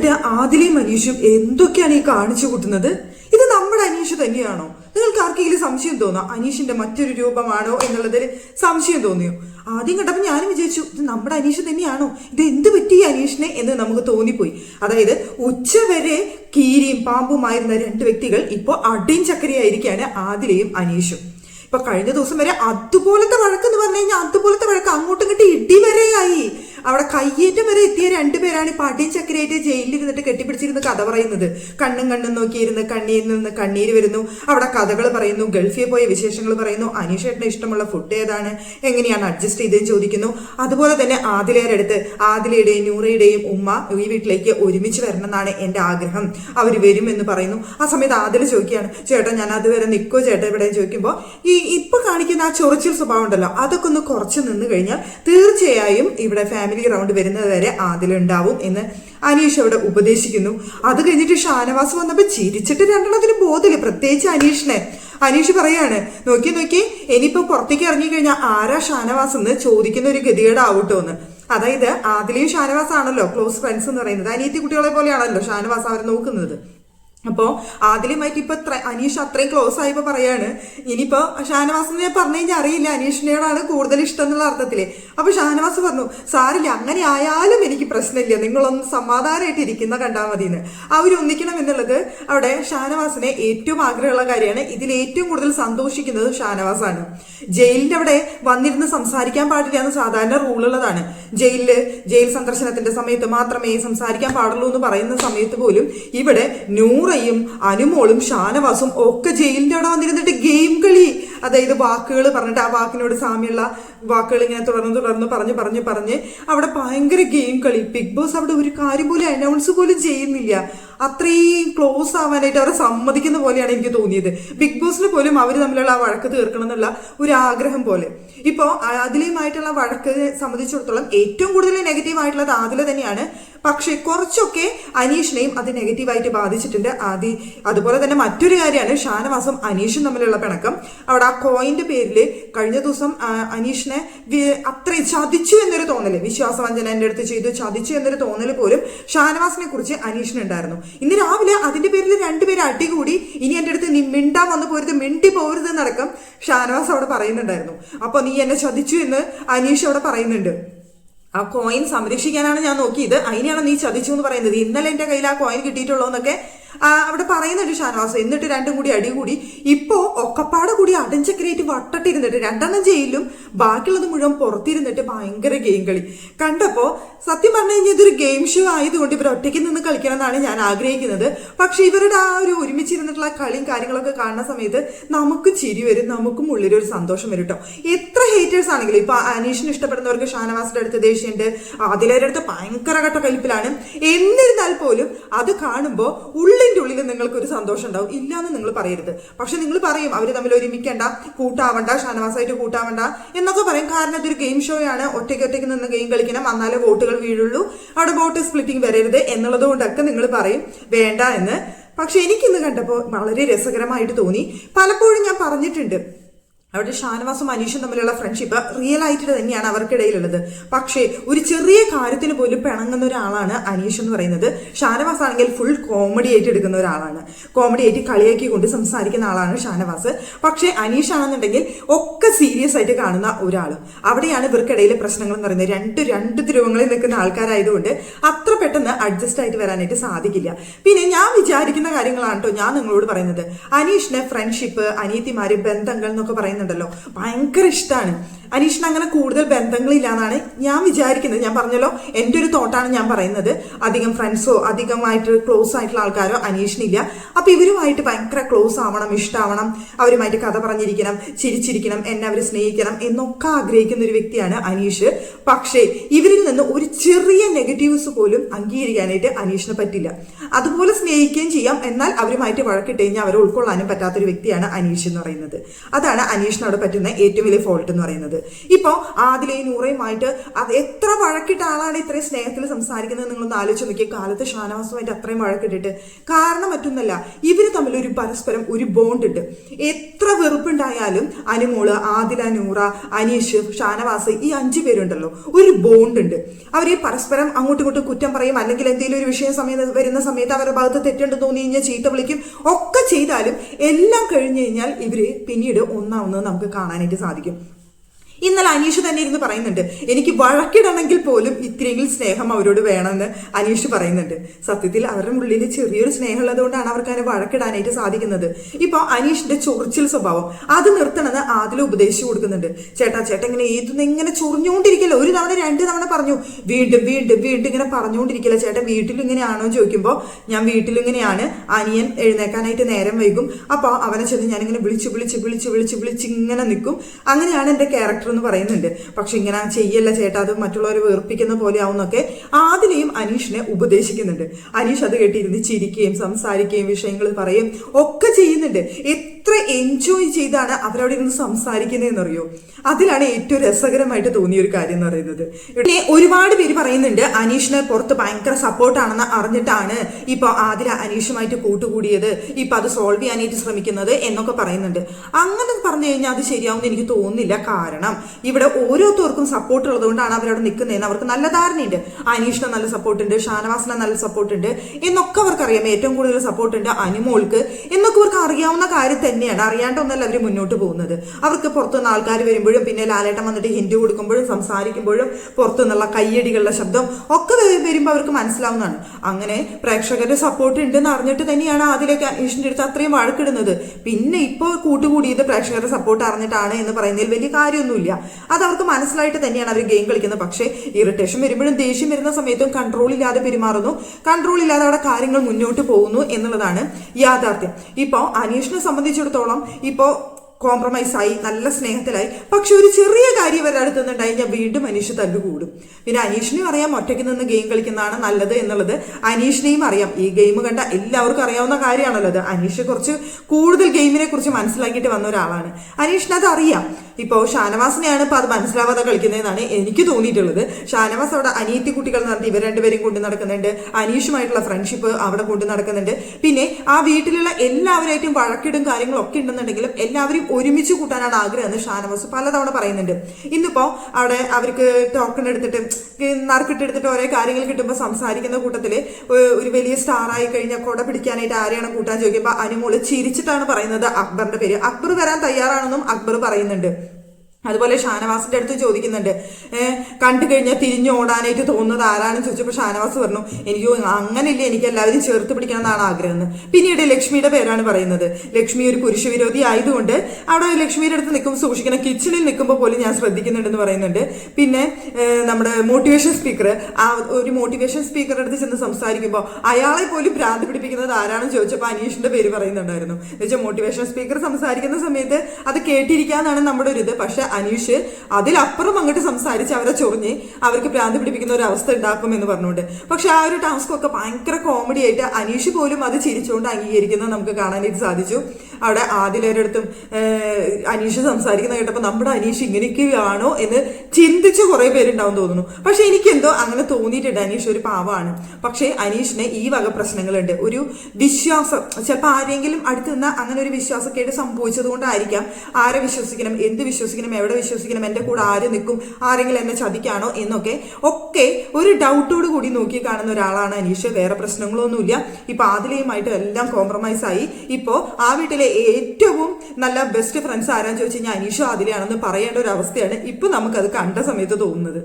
എന്നിട്ട് ആദിലയും അനീഷും എന്തൊക്കെയാണ് ഈ കാണിച്ചു കൂട്ടുന്നത്? ഇത് നമ്മുടെ അനീഷ് തന്നെയാണോ? നിങ്ങൾക്ക് ആർക്കെങ്കിലും സംശയം തോന്നാം? അനീഷിന്റെ മറ്റൊരു രൂപമാണോ എന്നുള്ളതിൽ സംശയം തോന്നിയോ? ആദ്യം കണ്ടപ്പോൾ ഞാനും വിചാരിച്ചു ഇത് നമ്മുടെ അനീഷ് തന്നെയാണോ? ഇത് എന്ത് പറ്റി അനീഷിനെ എന്ന് നമുക്ക് തോന്നിപ്പോയി. അതായത് ഉച്ചവരെ കീരിയും പാമ്പുമായിരുന്ന രണ്ട് വ്യക്തികൾ ഇപ്പോൾ അടിയും ചക്കരയായിരിക്കാണ് ആദിലയും അനീഷും. ഇപ്പൊ കഴിഞ്ഞ ദിവസം വരെ അതുപോലത്തെ വഴക്ക് എന്ന് പറഞ്ഞു കഴിഞ്ഞാൽ അതുപോലത്തെ വഴക്ക് അങ്ങോട്ടും ഇങ്ങോട്ടും ഇടി വരെയായി. അവിടെ കയ്യേറ്റം വരെ എത്തിയ രണ്ടുപേരാണ് ഈ അടിയും ചക്കരയായിട്ട് ജയിലിൽ ഇരുന്നിട്ട് കെട്ടിപ്പിടിച്ചിരുന്ന് കഥ പറയുന്നത്. കണ്ണും കണ്ണും നോക്കിയിരുന്ന് കണ്ണീരിൽ നിന്ന് കണ്ണീര് വരുന്നു. അവിടെ കഥകൾ പറയുന്നു. ഗൾഫിൽ പോയ വിശേഷങ്ങൾ പറയുന്നു. അനീഷേട്ടന് ഇഷ്ടമുള്ള ഫുഡ് ഏതാണ്? എങ്ങനെയാണ് അഡ്ജസ്റ്റ് ചെയ്തതെന്ന് ചോദിക്കുന്നു. അതുപോലെ തന്നെ ആദിലയുടെ അടുത്ത് ആദിലയുടെയും നൂറയുടെയും ഉമ്മ ഈ വീട്ടിലേക്ക് ഒരുമിച്ച് വരണം എന്നാണ് എന്റെ ആഗ്രഹം. അവർ വരുമെന്ന് പറയുന്നു. ആ സമയത്ത് ആദില ചോദിക്കുകയാണ് ചേട്ടാ ഞാൻ അതുവരെ നിൽക്കോ ചേട്ടാ ഇവിടെ? ചോദിക്കുമ്പോൾ ഈ ഇപ്പൊ കാണിക്കുന്ന ആ ചൊറിച്ചിൽ സ്വഭാവം ഉണ്ടല്ലോ അതൊക്കെ ഒന്ന് കുറച്ച് നിന്ന് കഴിഞ്ഞാൽ തീർച്ചയായും ഇവിടെ ഫാമിലി റൗണ്ട് വരുന്നത് വരെ ആദിലുണ്ടാവും എന്ന് അനീഷ് അവിടെ ഉപദേശിക്കുന്നു. അത് കഴിഞ്ഞിട്ട് ഷാനവാസ് വന്നപ്പോൾ ചിരിച്ചിട്ട് രണ്ടെണ്ണത്തിന് ബോധമില്ല പ്രത്യേകിച്ച് അനീഷിനെ. അനീഷ് പറയാണ് നോക്കി നോക്കി ഇനിയിപ്പോ പുറത്തേക്ക് ഇറങ്ങിക്കഴിഞ്ഞാൽ ആരാ ഷാനവാസ് എന്ന് ചോദിക്കുന്ന ഒരു ഗതികേടാവട്ടോ എന്ന് അതായത് ആദിലയും ഷാനവാസ് ആണല്ലോ ക്ലോസ് ഫ്രണ്ട്സ് എന്ന് പറയുന്നത്. അനിയത്തി കുട്ടികളെ പോലെയാണല്ലോ ഷാനവാസ് അവർ നോക്കുന്നത്. അപ്പോ ആദിലുമായിട്ട് ഇപ്പൊ അനീഷ് അത്രയും ക്ലോസ് ആയപ്പോ പറയാണ് ഇനിയിപ്പോ ഷാനവാസ് ഞാൻ പറഞ്ഞു കഴിഞ്ഞാൽ അറിയില്ല അനീഷിനോടാണ് കൂടുതൽ ഇഷ്ടം എന്നുള്ള അർത്ഥത്തിൽ. അപ്പൊ ഷാനവാസ് പറഞ്ഞു സാറില്ല അങ്ങനെ ആയാലും എനിക്ക് പ്രശ്നമില്ല നിങ്ങളൊന്ന് സമാധാനമായിട്ട് ഇരിക്കുന്ന കണ്ടാൽ മതി എന്ന് അവർ ഒന്നിക്കണം എന്നുള്ളത് അവിടെ ഷാനവാസിനെ ഏറ്റവും ആഗ്രഹമുള്ള കാര്യമാണ്. ഇതിൽ ഏറ്റവും കൂടുതൽ സന്തോഷിക്കുന്നത് ഷാനവാസാണ്. ജയിലിന്റെ അവിടെ വന്നിരുന്ന് സംസാരിക്കാൻ പാടില്ല എന്ന് സാധാരണ റൂളുള്ളതാണ് ജയിലിൽ ജയിൽ സന്ദർശനത്തിന്റെ സമയത്ത് മാത്രമേ സംസാരിക്കാൻ പാടുള്ളൂ എന്ന് പറയുന്ന സമയത്ത് പോലും ഇവിടെ നൂറയും അനുമോളും ഷാനവാസും ഒക്കെ ജയിലിന്റെ അവിടെ വന്നിരുന്നിട്ട് ഗെയിം കളി. അതായത് വാക്കുകൾ പറഞ്ഞിട്ട് ആ വാക്കിനോട് സാമ്യമുള്ള വാക്കുകൾ ഇങ്ങനെ തുടർന്ന് തുടർന്ന് പറഞ്ഞ് പറഞ്ഞ് പറഞ്ഞ് അവിടെ ഭയങ്കര ഗെയിം കളി. ബിഗ് ബോസ് അവിടെ ഒരു കാര്യം പോലും അനൗൺസ് പോലും ചെയ്യുന്നില്ല. അത്രയും ക്ലോസ് ആവാനായിട്ട് അവരെ സമ്മതിക്കുന്ന പോലെയാണ് എനിക്ക് തോന്നിയത്. ബിഗ് ബോസിന് പോലും അവർ തമ്മിലുള്ള ആ വഴക്ക് തീർക്കണം എന്നുള്ള ഒരു ആഗ്രഹം പോലെ. ഇപ്പോൾ അതിലുമായിട്ടുള്ള വഴക്ക് സംബന്ധിച്ചിടത്തോളം ഏറ്റവും കൂടുതൽ നെഗറ്റീവ് ആയിട്ടുള്ളത് ആദില തന്നെയാണ്. പക്ഷേ കുറച്ചൊക്കെ അനീഷിനെയും അത് നെഗറ്റീവായിട്ട് ബാധിച്ചിട്ടുണ്ട്. ആദി അതുപോലെ തന്നെ മറ്റൊരു കാര്യമാണ് ഷാനവാസും അനീഷും തമ്മിലുള്ള പിണക്കം. അവിടെ ആ കോയിന്റെ പേരിൽ കഴിഞ്ഞ ദിവസം അനീഷിനെ അത്ര അത്രയും ചതിച്ചു എന്നൊരു തോന്നൽ വിശ്വാസവഞ്ചന എന്റെ അടുത്ത് ചെയ്തു ചതിച്ചു എന്നൊരു തോന്നൽ പോലും ഷാനവാസിനെ കുറിച്ച് അനീഷിനുണ്ടായിരുന്നു. ഇന്ന് രാവിലെ അതിന്റെ പേരിൽ രണ്ടുപേരും അടികൂടി ഇനി എന്റെ അടുത്ത് നീ മിണ്ടാൻ വന്നു പോരുത് മിണ്ടി പോരുത് എന്നടക്കം ഷാനവാസ് അവിടെ പറയുന്നുണ്ടായിരുന്നു. അപ്പൊ നീ എന്നെ ചതിച്ചു എന്ന് അനീഷ് അവിടെ പറയുന്നുണ്ട്. ആ കോയിൻ സംരക്ഷിക്കാനാണ് ഞാൻ നോക്കിയത്. അതിനെയാണ് നീ ചതിച്ചു എന്ന് പറയുന്നത്. ഇന്നലെ എന്റെ കയ്യിൽ ആ കോയിൻ കിട്ടിയിട്ടുള്ളൂ എന്നൊക്കെ അവിടെ പറയുന്ന ഒരു ഷാനവാസ്. എന്നിട്ട് രണ്ടും കൂടി അടി കൂടി. ഇപ്പോ ഒക്കപ്പാട് കൂടി അടഞ്ചക്രേറ്റ് വട്ടട്ടിരുന്നിട്ട് രണ്ടെണ്ണം ജയിലും ബാക്കിയുള്ളത് മുഴുവൻ പുറത്തിരുന്നിട്ട് ഭയങ്കര ഗെയിം കളി. കണ്ടപ്പോ സത്യം പറഞ്ഞു കഴിഞ്ഞാൽ ഇതൊരു ഗെയിം ഷോ ആയതുകൊണ്ട് ഇവർ ഒറ്റയ്ക്ക് നിന്ന് കളിക്കണം എന്നാണ് ഞാൻ ആഗ്രഹിക്കുന്നത്. പക്ഷേ ഇവരുടെ ആ ഒരു ഒരുമിച്ചിരുന്നിട്ടുള്ള കളിയും കാര്യങ്ങളൊക്കെ കാണുന്ന സമയത്ത് നമുക്ക് ചിരി വരും നമുക്കും ഉള്ളിലൊരു സന്തോഷം വരും കേട്ടോ എത്ര ഹേറ്റേഴ്സ് ആണെങ്കിലും ഇപ്പൊ അനീഷിന് ഇഷ്ടപ്പെടുന്നവർക്ക് ഷാനവാസിന്റെ അടുത്ത് ദേഷ്യമുണ്ട് ആദിലയുടെ അടുത്ത് ഭയങ്കര ഘട്ട കലിപ്പിലാണ് എന്നിരുന്നാൽ പോലും അത് കാണുമ്പോൾ ഉള്ളിന്റെ ഉള്ളിൽ നിങ്ങൾക്ക് ഒരു സന്തോഷം ഉണ്ടാവും ഇല്ലാന്ന് നിങ്ങൾ പറയരുത്. പക്ഷെ നിങ്ങൾ പറയും അവർ തമ്മിൽ ഒരുമിക്കണ്ട കൂട്ടാവണ്ട ഷാനവാസായിട്ട് കൂട്ടാവണ്ട എന്നൊക്കെ പറയും. കാരണം ഇതൊരു ഗെയിം ഷോയാണ് ഒറ്റയ്ക്ക് ഒറ്റയ്ക്ക് നിന്ന് ഗെയിം കളിക്കണം. എന്നാലേ വോട്ടുകൾ വീഴുള്ളൂ. അവിടെ വോട്ട് സ്പ്ലിറ്റിംഗ് വരരുത് എന്നുള്ളത് കൊണ്ടൊക്കെ നിങ്ങൾ പറയും. വേണ്ട എന്ന്. പക്ഷെ എനിക്കിന്ന് കണ്ടപ്പോൾ വളരെ രസകരമായിട്ട് തോന്നി. പലപ്പോഴും ഞാൻ പറഞ്ഞിട്ടുണ്ട് അവിടെ ഷാനവാസും അനീഷും തമ്മിലുള്ള ഫ്രണ്ട്ഷിപ്പ് റിയൽ ആയിട്ട് തന്നെയാണ് അവർക്കിടയിലുള്ളത്. പക്ഷേ ഒരു ചെറിയ കാര്യത്തിന് പോലും പിണങ്ങുന്ന ഒരാളാണ് അനീഷ് എന്ന് പറയുന്നത്. ഷാനവാസ് ആണെങ്കിൽ ഫുൾ കോമഡി ആയിട്ട് എടുക്കുന്ന ഒരാളാണ്. കോമഡി ആയിട്ട് കളിയാക്കി കൊണ്ട് സംസാരിക്കുന്ന ആളാണ് ഷാനവാസ്. പക്ഷേ അനീഷ് ആണെന്നുണ്ടെങ്കിൽ ഒക്കെ സീരിയസ് ആയിട്ട് കാണുന്ന ഒരാൾ അവിടെയാണ് ഇവർക്കിടയിലെ പ്രശ്നങ്ങൾ എന്ന് പറയുന്നത്. രണ്ട് രണ്ട് ധ്രുവങ്ങളിൽ നിൽക്കുന്ന ആൾക്കാരായതുകൊണ്ട് അത്ര പെട്ടെന്ന് അഡ്ജസ്റ്റ് ആയിട്ട് വരാനായിട്ട് സാധിക്കില്ല. പിന്നെ ഞാൻ വിചാരിക്കുന്ന കാര്യങ്ങളാണ് കേട്ടോ ഞാൻ നിങ്ങളോട് പറയുന്നത്. അനീഷിന് ഫ്രണ്ട്ഷിപ്പ് അനിയത്തിമാര് ബന്ധങ്ങൾ എന്നൊക്കെ പറയുന്നുണ്ടല്ലോ. ഭയങ്കര ഇഷ്ടമാണ് അനീഷിന് അങ്ങനെ കൂടുതൽ ബന്ധങ്ങളില്ല എന്നാണ് ഞാൻ വിചാരിക്കുന്നത്. ഞാൻ പറഞ്ഞല്ലോ എന്റെ ഒരു തോട്ടാണ് ഞാൻ പറയുന്നത്. അധികം ഫ്രണ്ട്സോ അധികമായിട്ട് ക്ലോസ് ആയിട്ടുള്ള ആൾക്കാരോ അനീഷിനില്ല. അപ്പൊ ഇവരുമായിട്ട് ഭയങ്കര ക്ലോസ് ആവണം ഇഷ്ടമാവണം അവരുമായിട്ട് കഥ പറഞ്ഞിരിക്കണം ചിരിച്ചിരിക്കണം എന്നെ അവർ സ്നേഹിക്കണം എന്നൊക്കെ ആഗ്രഹിക്കുന്ന ഒരു വ്യക്തിയാണ് അനീഷ്. പക്ഷേ ഇവരിൽ നിന്ന് ഒരു ചെറിയ നെഗറ്റീവ്സ് പോലും അംഗീകരിക്കാനായിട്ട് അനീഷിന് പറ്റില്ല. അതുപോലെ സ്നേഹിക്കുകയും ചെയ്യാം. എന്നാൽ അവരുമായിട്ട് വഴക്കിട്ട് കഴിഞ്ഞാൽ അവരെ ഉൾക്കൊള്ളാനും പറ്റാത്തൊരു വ്യക്തിയാണ് അനീഷ് എന്ന് പറയുന്നത്. അതാണ് അനീഷിനോട് പറ്റുന്ന ഏറ്റവും വലിയ ഫോൾട്ട് എന്ന് പറയുന്നത്. ഇപ്പോൾ ആദിലയും നൂറയുമായിട്ട് അത് എത്ര വഴക്കിട്ട ആളാണ് ഇത്രയും സ്നേഹത്തിൽ സംസാരിക്കുന്നത് നിങ്ങളൊന്ന് ആലോചിച്ച് നോക്കിയ. കാലത്ത് ഷാനവാസുമായിട്ട് അത്രയും വഴക്കിട്ടിട്ട്. കാരണം മറ്റൊന്നല്ല ഇവർ തമ്മിൽ ഒരു പരസ്പരം ഒരു ബോണ്ട് ഉണ്ട്. എത്ര വെറുപ്പുണ്ടായാലും അനുമോൾ ആദില നൂറ അനീഷ് ഷാനവാസ് ഈ അഞ്ചു പേരുണ്ടല്ലോ. ഒരു ബോണ്ട് ഉണ്ട് അവരെ പരസ്പരം അങ്ങോട്ടും ഇങ്ങോട്ടും കുറ്റം പറയും. അല്ലെങ്കിൽ എന്തെങ്കിലും ഒരു വിഷയം സമയത്ത് വരുന്ന സമയത്ത് അവരുടെ ഭാഗത്ത് തെറ്റുണ്ട് തോന്നി കഴിഞ്ഞാൽ ചീത്ത വിളിക്കും. ഒക്കെ ചെയ്താലും എല്ലാം കഴിഞ്ഞു കഴിഞ്ഞാൽ ഇവർ പിന്നീട് ഒന്നാവുന്നത് നമുക്ക് കാണാനായിട്ട് സാധിക്കും. ഇന്നലെ അനീഷ് തന്നെ ഇരുന്ന് പറയുന്നുണ്ട് എനിക്ക് വഴക്കിടണമെങ്കിൽ പോലും ഇത്രയെങ്കിലും സ്നേഹം അവരോട് വേണമെന്ന് അനീഷ് പറയുന്നുണ്ട്. സത്യത്തിൽ അവരുടെ ഉള്ളിൽ ചെറിയൊരു സ്നേഹമുള്ളത് കൊണ്ടാണ് അവർക്ക് അതിനെ വഴക്കിടാനായിട്ട് സാധിക്കുന്നത്. ഇപ്പോൾ അനീഷിന്റെ ചൊറിച്ചിൽ സ്വഭാവം അത് നിർത്തണമെന്ന് ആദ്യം ഉപദേശിച്ചു കൊടുക്കുന്നുണ്ട്. ചേട്ടാ ചേട്ടൻ ഇങ്ങനെ ഏതൊന്നും ഇങ്ങനെ ചൊറിഞ്ഞുകൊണ്ടിരിക്കില്ല? ഒരു തവണ രണ്ട് തവണ പറഞ്ഞു. വീണ്ടും വീണ്ടും വീണ്ടും ഇങ്ങനെ പറഞ്ഞുകൊണ്ടിരിക്കില്ല ചേട്ടൻ വീട്ടിൽ ഇങ്ങനെയാണോ ചോദിക്കുമ്പോൾ ഞാൻ വീട്ടിൽ ഇങ്ങനെയാണ്. അനിയൻ എഴുന്നേക്കാനായിട്ട് നേരം വൈകും. അപ്പോൾ അവനെ ചെന്ന് ഞാനിങ്ങനെ വിളിച്ച് വിളിച്ച് വിളിച്ച് വിളിച്ച് വിളിച്ച് ഇങ്ങനെ നിൽക്കും. അങ്ങനെയാണ് എന്റെ ക്യാരക്ടർ എന്ന് പറയുന്നുണ്ട്. പക്ഷെ ഇങ്ങനെ ചെയ്യല്ല ചേട്ടാ അത് മറ്റുള്ളവരെ വേർപ്പിക്കുന്ന പോലെ ആവുന്നൊക്കെ ആദിലെയും അനീഷിനെ ഉപദേശിക്കുന്നുണ്ട്. അനീഷ് അത് കേട്ടിരുന്ന് ചിരിക്കുകയും സംസാരിക്കുകയും വിഷയങ്ങൾ പറയുകയും ഒക്കെ ചെയ്യുന്നുണ്ട്. എത്ര എൻജോയ് ചെയ്താണ് അവരവിടെ ഇരുന്ന് സംസാരിക്കുന്നതെന്നറിയോ? അതിലാണ് ഏറ്റവും രസകരമായിട്ട് തോന്നിയ ഒരു കാര്യം എന്ന് പറയുന്നത്. പിന്നെ ഒരുപാട് പേര് പറയുന്നുണ്ട് അനീഷിന് പുറത്ത് ഭയങ്കര സപ്പോർട്ടാണെന്ന് അറിഞ്ഞിട്ടാണ് ഇപ്പൊ ആദില അനീഷുമായിട്ട് കൂട്ടുകൂടിയത് ഇപ്പൊ അത് സോൾവ് ചെയ്യാനായിട്ട് ശ്രമിക്കുന്നത് എന്നൊക്കെ പറയുന്നുണ്ട്. അങ്ങനെ പറഞ്ഞു കഴിഞ്ഞാൽ അത് ശരിയാവുമെന്ന് എനിക്ക് തോന്നുന്നില്ല. കാരണം ഇവിടെ ഓരോരുത്തർക്കും സപ്പോർട്ട് ഉള്ളതുകൊണ്ടാണ് അവരവിടെ നിൽക്കുന്നതെന്ന് അവർക്ക് നല്ല ധാരണയുണ്ട്. അനീഷിന് നല്ല സപ്പോർട്ടുണ്ട് ഷാനവാസിന് നല്ല സപ്പോർട്ടുണ്ട് എന്നൊക്കെ അവർക്കറിയാം. ഏറ്റവും കൂടുതൽ സപ്പോർട്ട് ഉണ്ട് അനുമോൾക്ക് എന്നൊക്കെ അവർക്ക് അറിയാവുന്ന കാര്യം തന്നെയാണ്. അറിയാണ്ടൊന്നല്ല അവർ മുന്നോട്ട് പോകുന്നത്. അവർക്ക് പുറത്തുനിന്ന് ആൾക്കാർ വരുമ്പോഴും പിന്നെ ലാലേട്ടൻ വന്നിട്ട് ഹിന്ദി കൊടുക്കുമ്പോഴും സംസാരിക്കുമ്പോഴും പുറത്തുനിന്നുള്ള കയ്യടികളുടെ ശബ്ദം ഒക്കെ വരുമ്പോൾ അവർക്ക് മനസ്സിലാവുന്നതാണ്. അങ്ങനെ പ്രേക്ഷകരുടെ സപ്പോർട്ട് ഉണ്ടെന്ന് അറിഞ്ഞിട്ട് തന്നെയാണ് അതിലേക്ക് അനീഷിന്റെ അടുത്ത് അത്രയും വഴക്കിടുന്നത്. പിന്നെ ഇപ്പോൾ കൂട്ടുകൂടിയത് പ്രേക്ഷകരുടെ സപ്പോർട്ട് അറിഞ്ഞിട്ടാണ് എന്ന് പറയുന്നതിൽ വലിയ കാര്യമൊന്നുമില്ല. അത് അവർക്ക് മനസ്സിലായിട്ട് തന്നെയാണ് അവർ ഗെയിം കളിക്കുന്നത്. പക്ഷേ ഇറിറ്റേഷൻ വരുമ്പോഴും ദേഷ്യം വരുന്ന സമയത്തും കൺട്രോൾ ഇല്ലാതെ പെരുമാറുന്നു. കൺട്രോൾ ഇല്ലാതെ അവിടെ കാര്യങ്ങൾ മുന്നോട്ട് പോകുന്നു എന്നുള്ളതാണ് യാഥാർത്ഥ്യം. ഇപ്പോൾ അനീഷിനെ സംബന്ധിച്ചിടത്തോളം ഇപ്പോൾ കോംപ്രമൈസ് ആയി നല്ല സ്നേഹത്തിലായി. പക്ഷെ ഒരു ചെറിയ കാര്യം വരെ അടുത്തുനിന്നുണ്ടായി കഴിഞ്ഞാൽ വീണ്ടും അനീഷ് തല്ലുകൂടും. പിന്നെ അനീഷിനെയും അറിയാം ഒറ്റയ്ക്ക് നിന്ന് ഗെയിം കളിക്കുന്നതാണ് നല്ലത് എന്നുള്ളത്. അനീഷിനെയും അറിയാം. ഈ ഗെയിം കണ്ട എല്ലാവർക്കും അറിയാവുന്ന കാര്യമാണല്ലോ അത്. അനീഷ് കുറച്ച് കൂടുതൽ ഗെയിമിനെ കുറിച്ച് മനസ്സിലാക്കിയിട്ട് വന്ന ഒരാളാണ്. അനീഷിനത് അറിയാം. ഇപ്പോൾ ഷാനവാസിനെയാണ് ഇപ്പോൾ അത് മനസ്സിലാവാതെ കളിക്കുന്നതെന്നാണ് എനിക്ക് തോന്നിയിട്ടുള്ളത്. ഷാനവാസ് അവിടെ അനിയത്തി കുട്ടികൾ നടത്തി ഇവർ രണ്ടുപേരും കൊണ്ട് നടക്കുന്നുണ്ട്. അനീഷുമായിട്ടുള്ള ഫ്രണ്ട്ഷിപ്പ് അവിടെ കൊണ്ട് നടക്കുന്നുണ്ട്. പിന്നെ ആ വീട്ടിലുള്ള എല്ലാവരായിട്ടും വഴക്കിടും കാര്യങ്ങളും ഒക്കെ ഉണ്ടെന്നുണ്ടെങ്കിലും എല്ലാവരും ഒരുമിച്ച് കൂട്ടാനാണ് ആഗ്രഹം എന്ന് ഷാനവാസ് പലതവണ പറയുന്നുണ്ട്. ഇന്നിപ്പോൾ അവിടെ അവർക്ക് ടോക്കൺ എടുത്തിട്ട് നറുക്കിട്ട് എടുത്തിട്ട് ഓരോ കാര്യങ്ങൾ കിട്ടുമ്പോൾ സംസാരിക്കുന്ന കൂട്ടത്തിൽ ഒരു വലിയ സ്റ്റാർ ആയി കഴിഞ്ഞാൽ കൊട പിടിക്കാനായിട്ട് ആരെയാണ് കൂട്ടാൻ ചോദിക്കുമ്പോൾ അനുമോൾ ചിരിച്ചിട്ടാണ് പറയുന്നത് അക്ബറിന്റെ പേര്. അക്ബർ വരാൻ തയ്യാറാണെന്നും അക്ബർ പറയുന്നുണ്ട്. അതുപോലെ ഷാനവാസിന്റെ അടുത്ത് ചോദിക്കുന്നുണ്ട് കണ്ടു കഴിഞ്ഞാൽ തിരിഞ്ഞു ഓടാനായിട്ട് തോന്നുന്നത് ആരാണെന്ന് ചോദിച്ചപ്പോൾ ഷാനവാസ് പറഞ്ഞു എനിക്ക് അങ്ങനെയല്ലേ എനിക്ക് എല്ലാവരും ചേർത്ത് പിടിക്കണം എന്നാണ് ആഗ്രഹം. പിന്നീട് ലക്ഷ്മിയുടെ പേരാണ് പറയുന്നത്. ലക്ഷ്മി ഒരു പുരുഷ വിരോധി ആയതുകൊണ്ട് അവിടെ ലക്ഷ്മിയുടെ അടുത്ത് നിൽക്കുമ്പോൾ സൂക്ഷിക്കണം കിച്ചണിൽ നിൽക്കുമ്പോൾ പോലും ഞാൻ ശ്രദ്ധിക്കുന്നുണ്ടെന്ന് പറയുന്നുണ്ട്. പിന്നെ നമ്മുടെ മോട്ടിവേഷൻ സ്പീക്കർ ആ ഒരു മോട്ടിവേഷൻ സ്പീക്കറുടെ അടുത്ത് ചെന്ന് സംസാരിക്കുമ്പോൾ അയാളെ പോലും ഭ്രാന്ത് പിടിപ്പിക്കുന്നത് ആരാണെന്ന് ചോദിച്ചപ്പോൾ അനീഷിന്റെ പേര് പറയുന്നുണ്ടായിരുന്നു. എന്ന് വെച്ചാൽ മോട്ടിവേഷൻ സ്പീക്കർ സംസാരിക്കുന്ന സമയത്ത് അത് കേട്ടിരിക്കാന്നാണ് നമ്മുടെ ഒരു ഇത്. പക്ഷെ അനീഷ് അതിലപ്പുറം അങ്ങോട്ട് സംസാരിച്ച് അവരെ ചൊറിഞ്ഞ് അവർക്ക് പ്രാന്തി പിടിപ്പിക്കുന്ന ഒരു അവസ്ഥ ഉണ്ടാക്കും എന്ന് പറഞ്ഞുകൊണ്ട്. പക്ഷെ ആ ഒരു ടാസ്ക് ഒക്കെ ഭയങ്കര കോമഡി ആയിട്ട് അനീഷ് പോലും അത് ചിരിച്ചുകൊണ്ട് അംഗീകരിക്കുന്നത് നമുക്ക് കാണാനായിട്ട് സാധിച്ചു. അവിടെ ആദിലരുടെ അടുത്തും അനീഷ് സംസാരിക്കുന്ന കേട്ടപ്പോൾ നമ്മുടെ അനീഷ് ഇങ്ങനെയൊക്കെയാണോ എന്ന് ചിന്തിച്ച് കുറെ പേരുണ്ടാവും തോന്നുന്നു. പക്ഷെ എനിക്കെന്തോ അങ്ങനെ തോന്നിയിട്ടുണ്ട് അനീഷ് ഒരു പാവമാണ് പക്ഷേ അനീഷിന് ഈ വക പ്രശ്നങ്ങളുണ്ട്. ഒരു വിശ്വാസം ചിലപ്പോൾ ആരെങ്കിലും അടുത്ത് നിന്ന് അങ്ങനെ ഒരു വിശ്വാസക്കേട് സംഭവിച്ചത് കൊണ്ടായിരിക്കാം ആരെ വിശ്വസിക്കണം എന്ത് വിശ്വസിക്കണം എവിടെ വിശ്വസിക്കണം എന്റെ കൂടെ ആര് നിൽക്കും ആരെങ്കിലും എന്നെ ചതിക്കാണോ എന്നൊക്കെ ഒക്കെ ഒരു ഡൗട്ടോട് കൂടി നോക്കി കാണുന്ന ഒരാളാണ് അനീഷ്. വേറെ പ്രശ്നങ്ങളൊന്നുമില്ല. ഇപ്പൊ ആദിലയുമായിട്ട് എല്ലാം കോംപ്രമൈസ് ആയി. ഇപ്പോൾ ആ വീട്ടിലെ ഏറ്റവും നല്ല ബെസ്റ്റ് ഫ്രണ്ട്സ് ആരാന്ന് ചോദിച്ചു കഴിഞ്ഞാൽ അനീഷും ആദിലയാണെന്ന് പറയേണ്ട ഒരു അവസ്ഥയാണ് ഇപ്പൊ നമുക്കത് കണ്ട സമയത്ത് തോന്നുന്നത്.